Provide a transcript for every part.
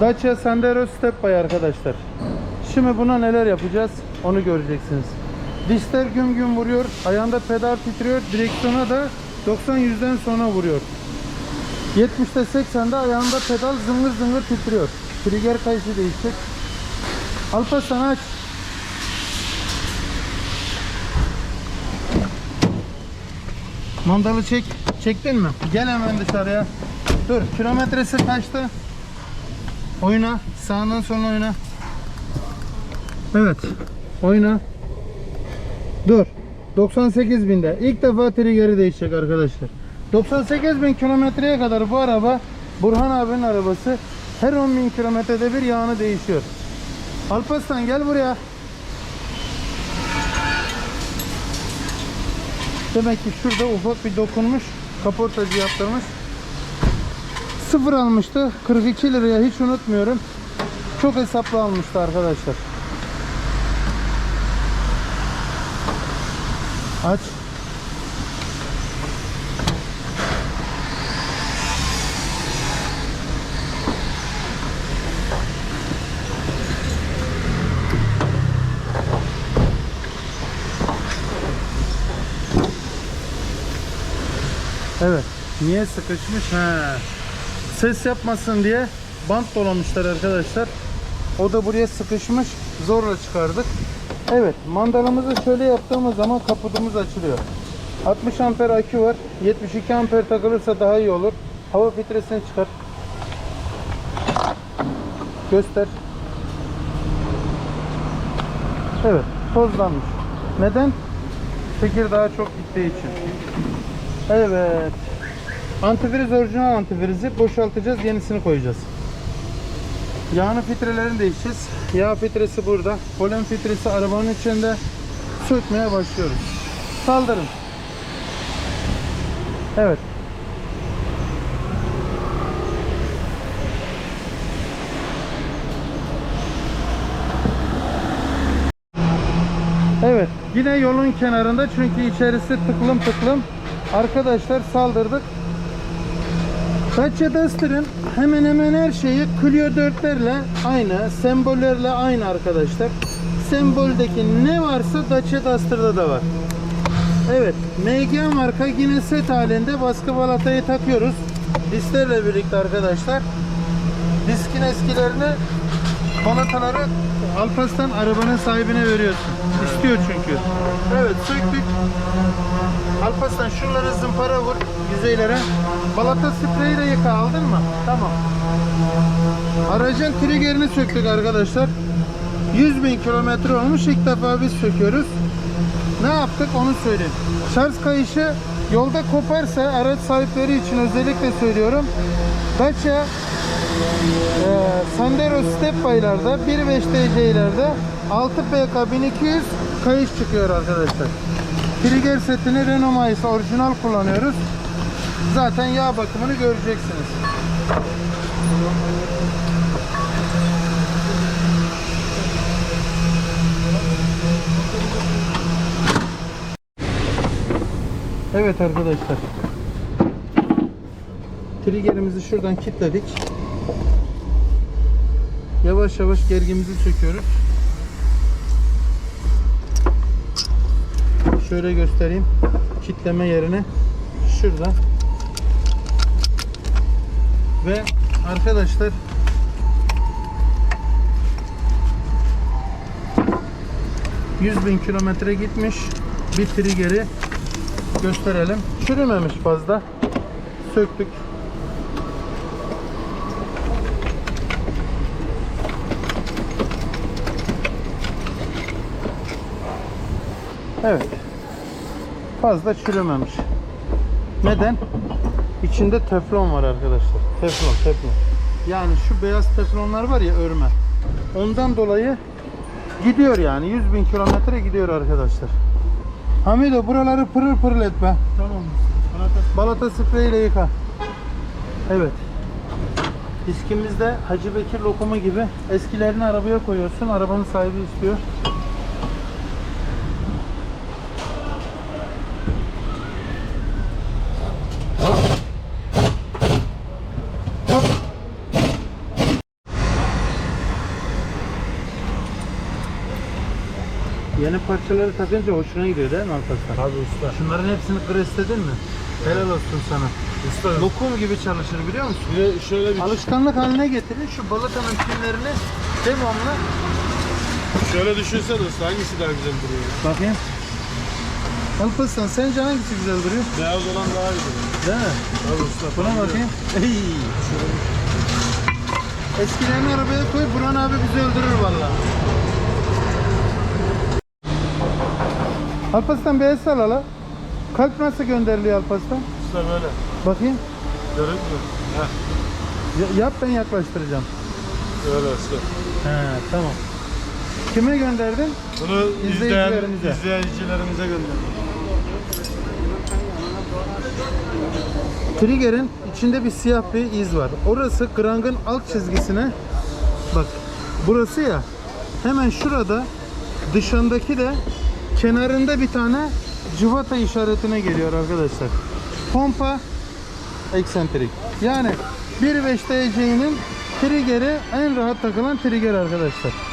Dacia Sandero Step By arkadaşlar. Şimdi buna neler yapacağız onu göreceksiniz. Dişler güm güm vuruyor. Ayağında pedal titriyor. Direksiyona da 90-100'den sonra vuruyor. 70'te 80'de ayağında pedal zıngır zıngır titriyor. Trigger kayışı değişecek. Alparslan aç. Mandalı çek. Çektin mi? Gel hemen dışarıya. Dur. Kilometresi kaçtı? Oyna. Sağından sonra oyna. Evet. Oyna. Dur. 98 binde. İlk defa triggeri değişecek arkadaşlar. 98 bin kilometreye kadar bu araba Burhan abinin arabası her 10 bin kilometrede bir yağını değişiyor. Alparslan gel buraya. Demek ki şurada ufak bir dokunmuş. Kaportacı yaptırmış. Sıfır almıştı. 42 liraya hiç unutmuyorum. Çok hesaplı almıştı arkadaşlar. Aç. Evet. Niye sıkışmış? He. Ses yapmasın diye bant dolamışlar arkadaşlar. O da buraya sıkışmış. Zorla çıkardık. Evet. Mandalımızı şöyle yaptığımız zaman kaputumuz açılıyor. 60 amper akü var. 72 amper takılırsa daha iyi olur. Hava filtresini çıkar. Göster. Evet. Tozlanmış. Neden? Fikir daha çok gittiği için. Evet. Antifriz orijinal antifrizi boşaltacağız. Yenisini koyacağız. Yağını filtrelerini değişeceğiz. Yağ filtresi burada. Polen filtresi arabanın içinde. Sökmeye başlıyoruz. Saldırın. Evet. Evet. Yine yolun kenarında çünkü içerisi tıklım tıklım. Arkadaşlar saldırdık. Dacia Duster'ın hemen hemen her şeyi Clio 4'lerle aynı, sembollerle aynı arkadaşlar. Semboldeki ne varsa Dacia Duster'da da var. Evet, MG marka yine set halinde baskı balatayı takıyoruz. Disklerle birlikte arkadaşlar. Diskin eskilerini balataları Alpas'tan arabanın sahibine veriyorsun. İstiyor çünkü. Evet, söktük. Alparslan şunları zımpara vur yüzeylere. Balata spreyi de yıka aldın mı? Tamam. Aracın triggerini söktük arkadaşlar. 100 bin kilometre olmuş ilk defa biz söküyoruz. Ne yaptık onu söyleyeyim. Şarj kayışı yolda koparsa araç sahipleri için özellikle söylüyorum. Dacia e, Sandero Step By'larda 1.5 TC'lerde 6 PK 1200 kayış çıkıyor arkadaşlar. Trigger setini Renault Mayıs orijinal kullanıyoruz. Zaten yağ bakımını göreceksiniz. Evet arkadaşlar. Triggerimizi şuradan kilitledik. Yavaş yavaş gergimizi söküyoruz. Şöyle göstereyim. Kitleme yerine şurada. Ve arkadaşlar ...100 bin kilometre gitmiş... ...bir triggeri... ...gösterelim. Çürümemiş fazla. Söktük. Evet. Fazla çürümemiş. Neden? İçinde teflon var arkadaşlar. Teflon, teflon. Yani şu beyaz teflonlar var ya örme. Ondan dolayı gidiyor yani. 100 bin kilometre gidiyor arkadaşlar. Hamido buraları pırıl pırıl et be. Tamam. Balata spreyiyle yıka. Evet. Diskimizde Hacı Bekir lokumu gibi eskilerini arabaya koyuyorsun. Arabanın sahibi istiyor. Yeni parçaları takınca hoşuna gidiyor değil mi Alparslan? Abi usta. Şunların hepsini kresledin mi? Helal olsun sana. Usta. Lokum gibi çalışır biliyor musun? Bir de şöyle bir Alışkanlık haline getirin şu balatanın pinlerini devamlı şöyle düşünsene usta hangisi daha güzel duruyor? ya? Bakayım. Alparslan sence hangisi güzel duruyor? Beyaz olan daha duruyor. Değil mi? Abi usta. Buna bakayım. Ey. Eskilerini arabaya koy, Burhan abi bizi öldürür valla. Alparslan bir el sal hala. Kalp nasıl gönderiliyor Alparslan? Usta böyle. Bakayım. Görünmüyor. Heh. Ya- yap ben yaklaştıracağım. Öyle usta. He tamam. Kime gönderdin? Bunu izleyen İzleyicilerimize. izleyicilerimize gönderdim. Trigger'in içinde bir siyah bir iz var. Orası krangın alt çizgisine bak burası ya hemen şurada dışındaki de kenarında bir tane cıvata işaretine geliyor arkadaşlar. Pompa eksentrik. Yani 1.5 DC'nin trigger'i en rahat takılan trigger arkadaşlar.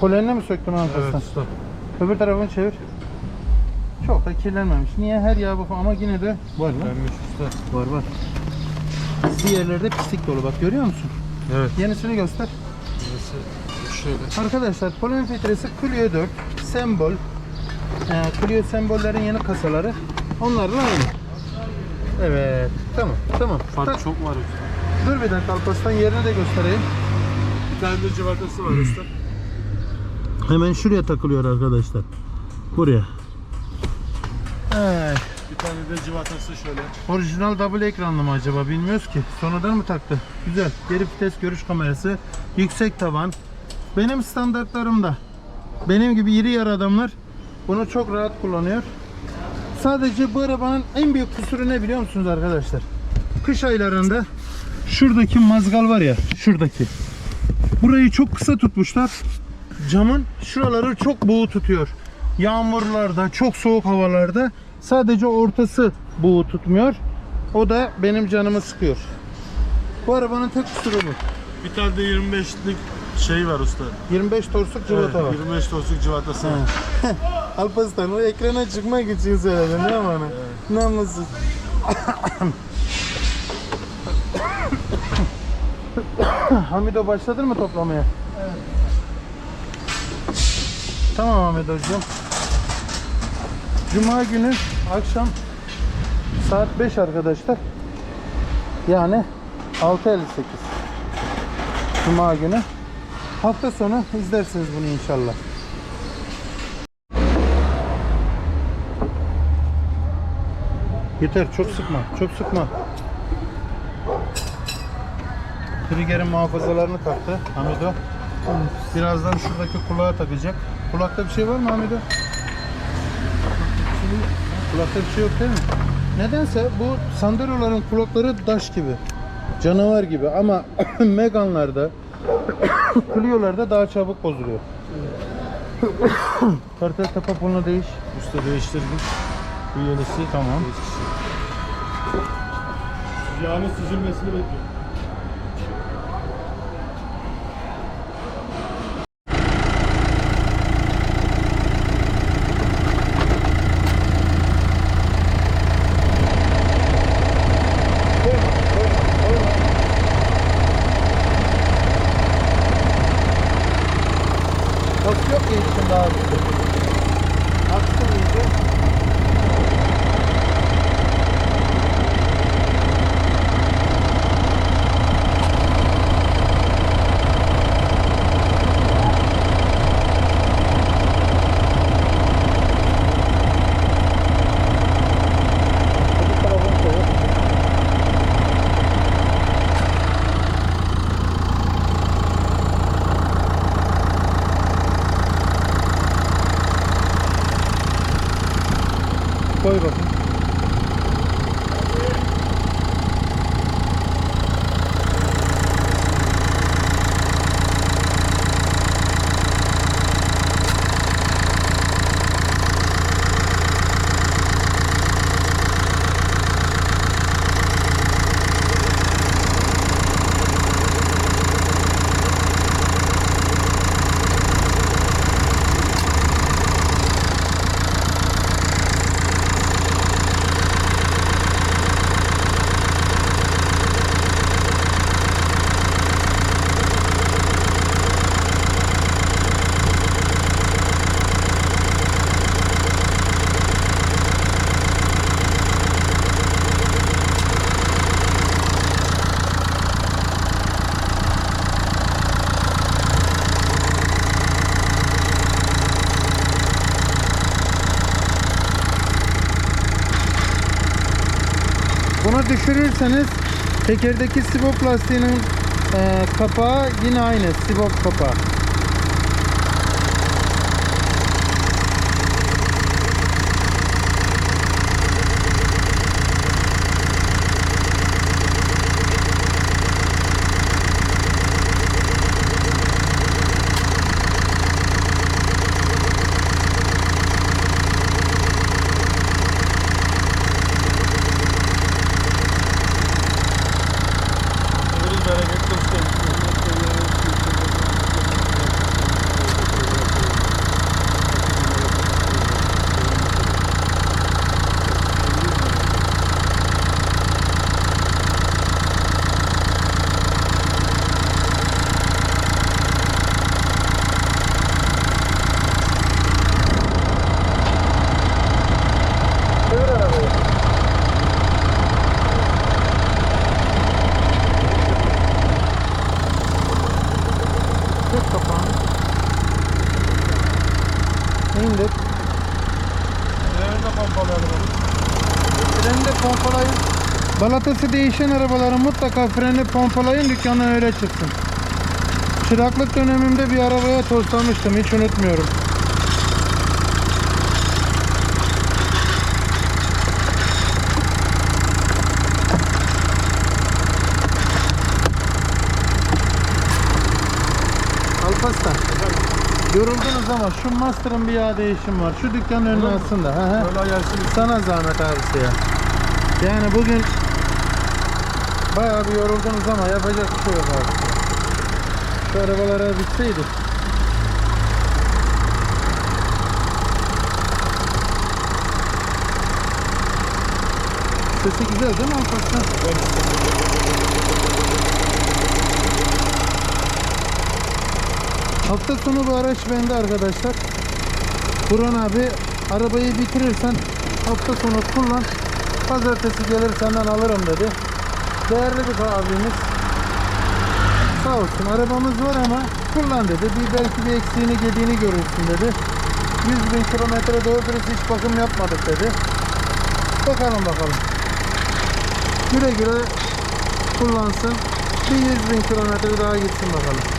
Kolenini mi söktün arkadaşlar? Evet usta. Öbür tarafını çevir. Çok da kirlenmemiş. Niye her yağ bakım ama yine de var lan. Vermiş usta. Var var. Pisli yerlerde pislik dolu bak görüyor musun? Evet. Yenisini göster. Burası şöyle. Arkadaşlar polen filtresi Clio 4 sembol. Ee, Clio sembollerin yeni kasaları. Onlarla aynı. Evet. Tamam. Tamam. Fark Tak- çok var usta. Dur bir dakika Alparslan yerini de göstereyim. Bir tane de civatası var usta. Hemen şuraya takılıyor arkadaşlar. Buraya. Evet. Bir tane de civatası şöyle. Orijinal double ekranlı mı acaba bilmiyoruz ki. Sonradan mı taktı? Güzel. Geri vites görüş kamerası. Yüksek tavan. Benim standartlarımda. Benim gibi iri yarı adamlar bunu çok rahat kullanıyor. Sadece bu arabanın en büyük kusuru ne biliyor musunuz arkadaşlar? Kış aylarında şuradaki mazgal var ya şuradaki. Burayı çok kısa tutmuşlar. Camın şuraları çok buğu tutuyor. Yağmurlarda, çok soğuk havalarda sadece ortası buğu tutmuyor. O da benim canımı sıkıyor. Bu arabanın tek kusuru bu. Bir tane de 25'lik şey var usta. 25 torsuk cıvata var. 25 tosuk civatası var. Alparslan o ekrana çıkmak için söyledin değil mi onu? Namussuz. Hamido başladın mı toplamaya? Evet. Tamam Hamido'cum. Cuma günü akşam saat 5 arkadaşlar. Yani 6.58. Cuma günü. Hafta sonu izlersiniz bunu inşallah. Yeter çok sıkma, çok sıkma. Trigger'in muhafazalarını taktı Hamido. Birazdan şuradaki kulağa takacak. Kulakta bir şey var mı Hamido? Kulakta bir şey yok değil mi? Nedense bu Sandero'ların kulakları daş gibi. Canavar gibi ama Megane'larda Clio'larda daha çabuk bozuluyor. Kartel tapaponla değiş. Usta değiştirdim. Bu yenisi. Tamam. Yağının süzülmesini bekliyorum. Bak yok ki Bunu düşürürseniz tekerdeki sibop lastiğinin e, kapağı yine aynı sibop kapağı. Veririz bereketli usta. Çevir arabayı. Çek kapağını. İndir. Nerede pompalayalım onu? Freni de pompalayın. Balatası değişen arabaların mutlaka freni pompalayın dükkandan öyle çıksın. Çıraklık dönemimde bir arabaya toslamıştım hiç unutmuyorum. Alparslan. Yoruldunuz ama şu Master'ın bir yağ değişim var. Şu dükkanın önüne Öyle mi? alsın da. He he. Böyle gelsin. Sana zahmet abisi ya. Yani bugün bayağı bir yoruldunuz ama yapacak bir şey yok abi. Şu arabalara bitseydi. Sesi güzel değil mi Alparslan? Hafta sonu bu araç bende arkadaşlar. Burhan abi arabayı bitirirsen hafta sonu kullan. Pazartesi gelir senden alırım dedi. Değerli bir abimiz. Sağ olsun arabamız var ama kullan dedi. Bir belki bir eksiğini gediğini görürsün dedi. 100 bin kilometre doğru dürüst hiç bakım yapmadık dedi. Bakalım bakalım. Güle güle kullansın. Bir 100 bin kilometre daha gitsin bakalım.